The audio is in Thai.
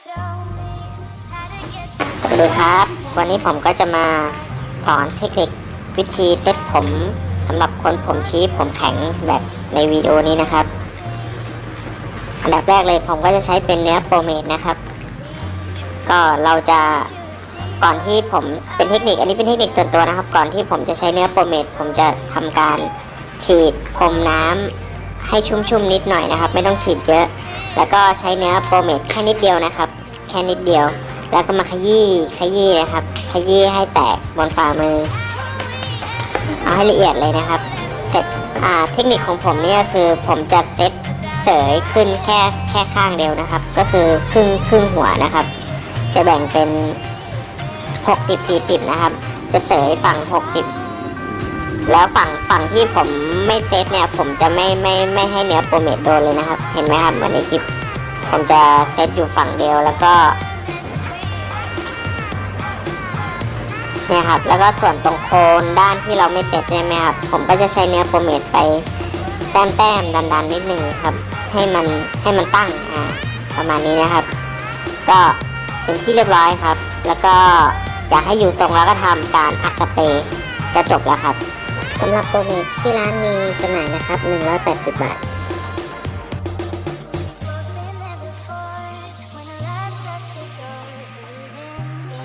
สวัสดีครับ วันนี้ผมก็จะมาสอนเทคนิควิธีเซ็ตผมสำหรับคนผมชี้ผมแข็งแบบในวิดีโอนี้นะครับ อันดับแรกเลยผมก็จะใช้เป็นเนื้อโปรเมดนะครับ ก็เราจะก่อนที่ผมเป็นเทคนิค อันนี้เป็นเทคนิคส่วนตัวนะครับ ก่อนที่ผมจะใช้เนื้อโปรเมดผมจะทำการฉีดพรมน้ำให้ชุ่มๆนิดหน่อยนะครับ ไม่ต้องฉีดเยอะ แล้วก็ใช้เนื้อโปรเมดแค่นิดเดียวนะครับ แค่นิดเดียว แล้วก็มาขยี้ขยี้นะครับ ขยี้ให้แตกบนฝ่ามือ เอาให้ละเอียดเลยนะครับเสร็จเทคนิคของผมเนี่ยคือผมจะเซตเสยขึ้นแค่แค่ข้างเดียวนะครับ ก็คือครึ่งครึ่งหัวนะครับ จะแบ่งเป็น 60 40 นะครับ จะเสยฝั่ง 60 แล้วฝั่งฝั่งที่ผมไม่เซตเนี่ย ผมจะไม่ไม่ไม่ให้เนื้อโปรเมดโดนเลยนะครับ เห็นไหมครับเหมือนในคลิป ผมจะเซตอยู่ฝั่งเดียวแล้วก็เนี่ยครับ แล้วก็ส่วนตรงโคนด้านที่เราไม่เสร็จใช่ไหมครับ ผมก็จะใช้เนื้อโปรเมดไปแต้มแต้มดันดันนิดนึงครับ ให้มันให้มันตั้งอ่าประมาณนี้นะครับ ก็เป็นที่เรียบร้อยครับ แล้วก็อยากให้อยู่ตรงแล้วก็ทำการอัดสเปรย์ก็จบแล้วครับ สำหรับโปรเมทที่ร้านมีจำหน่ายนะครับ 180 บาท